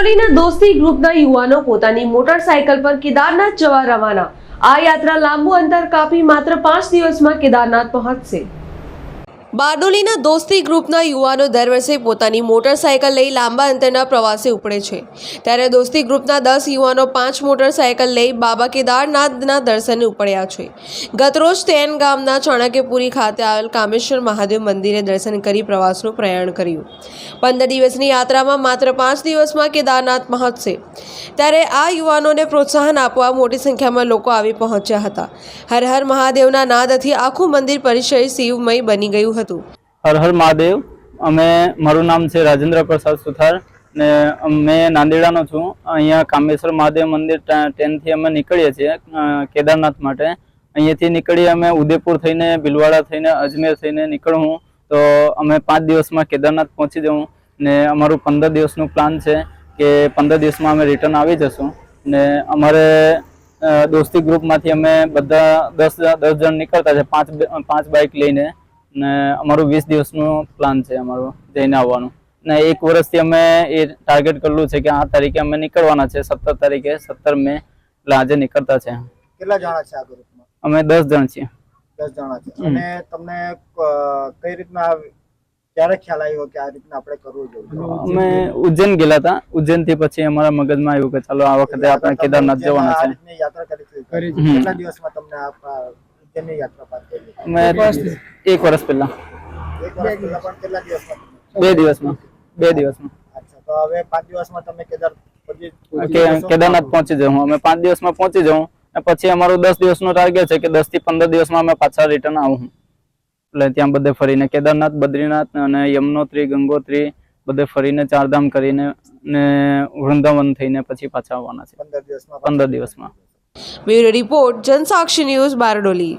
બારડોલીના દોસ્તી ગ્રુપના યુવાનો પોતાની મોટરસાયકલ પર કેદારનાથ જવા રવાના. આ યાત્રા લાંબુ અંતર કાપી માત્ર પાંચ દિવસમાં કેદારનાથ પહોંચશે. બારડોલીના દોસ્તી ગ્રુપના યુવાનો દર વર્ષે પોતાની મોટરસાયકલ લઈ લાંબા અંતરના પ્રવાસે ઉપડે છે. ત્યારે દોસ્તી ગ્રુપના દસ યુવાનો પાંચ મોટરસાયકલ લઈ બાબા કેદારનાથના દર્શને ઉપડ્યા છે. ગતરોજ તેન ગામના ચાણક્યપુરી ખાતે આવેલ કામેશ્વર મહાદેવ મંદિરે દર્શન કરી પ્રવાસનું પ્રયાણ કર્યું. પંદર દિવસની યાત્રામાં માત્ર પાંચ દિવસમાં કેદારનાથ પહોંચશે. ત્યારે આ યુવાનોને પ્રોત્સાહન આપવા મોટી સંખ્યામાં લોકો આવી પહોંચ્યા હતા. હર હર મહાદેવના નાદથી આખું મંદિર પરિસર શિવમય બની ગયું હતું. હર હર મહાદેવ. અમે, મારું નામ છે રાજેન્દ્ર પ્રસાદ સુથાર ને મેં નાંદેડાનો છું. અહીંયા કામેશ્વર મહાદેવ મંદિર ટ્રેનથી અમે નીકળીએ છીએ કેદારનાથ માટે. અહીંયાથી નીકળી અમે ઉદયપુર થઈને, ભીલવાડા થઈને, અજમેર થઈને નીકળવું તો અમે પાંચ દિવસમાં કેદારનાથ પહોંચી જવું ને અમારું પંદર દિવસનું પ્લાન છે. કે પંદર દિવસમાં અમે રિટર્ન આવી જશું. ને અમારે દોસ્તી ગ્રુપમાંથી અમે બધા દસ દસ જણ નીકળતા છે પાંચ પાંચ બાઇક લઈને. ને અમારું વીસ દિવસનું પ્લાન છે અમારું જઈને આવવાનું. ને એક વર્ષથી અમે એ ટાર્ગેટ કરેલું છે કે આ તારીખે અમે નીકળવાના છે સત્તર તારીખે સત્તર મે એટલે આજે નીકળતા છે. કેટલા જણા છે આ ગ્રુપમાં અમે દસ જણ છીએ. દસ જણા છે. અને તમને કઈ રીતના ક્યારે ખ્યાલ આવ્યો કે આ રીતના આપણે કરવું જોઈએ. અમે ઉજ્જૈન ગયેલા હતા. ઉજ્જૈનથી પછી અમારા મગજમાં આવ્યું કે ચાલો આ વખતે આપણે કેદારનાથ જવાના છે. યાત્રા કરી કેટલા દિવસમાં તમને આ ઉજ્જૈનની યાત્રા પાર કરી એક વર્ષ પહેલા. એક વર્ષ પહેલા પણ કેટલા દિવસમાં? બે દિવસમાં. બે દિવસમાં. અચ્છા તો હવે પાંચ દિવસમાં તમે કેદાર કે કેદારનાથ પહોંચી જવું અમે પાંચ દિવસમાં પહોંચી જવું અને પછી અમારું દસ દિવસનો ટાર્ગેટ છે કે દસથી પંદર દિવસમાં અમે પાછા રિટર્ન આવું એટલે ત્યાં બધે ફરીને કેદારનાથ બદ્રીનાથ અને યમનોત્રી ગંગોત્રી બધે ફરીને ચારધામ કરીને ને વૃંદાવન થઈને પછી પાછા આવવાના છે. પંદર દિવસમાં. પંદર દિવસમાં. Bureau report Janasakshi news Bardoli.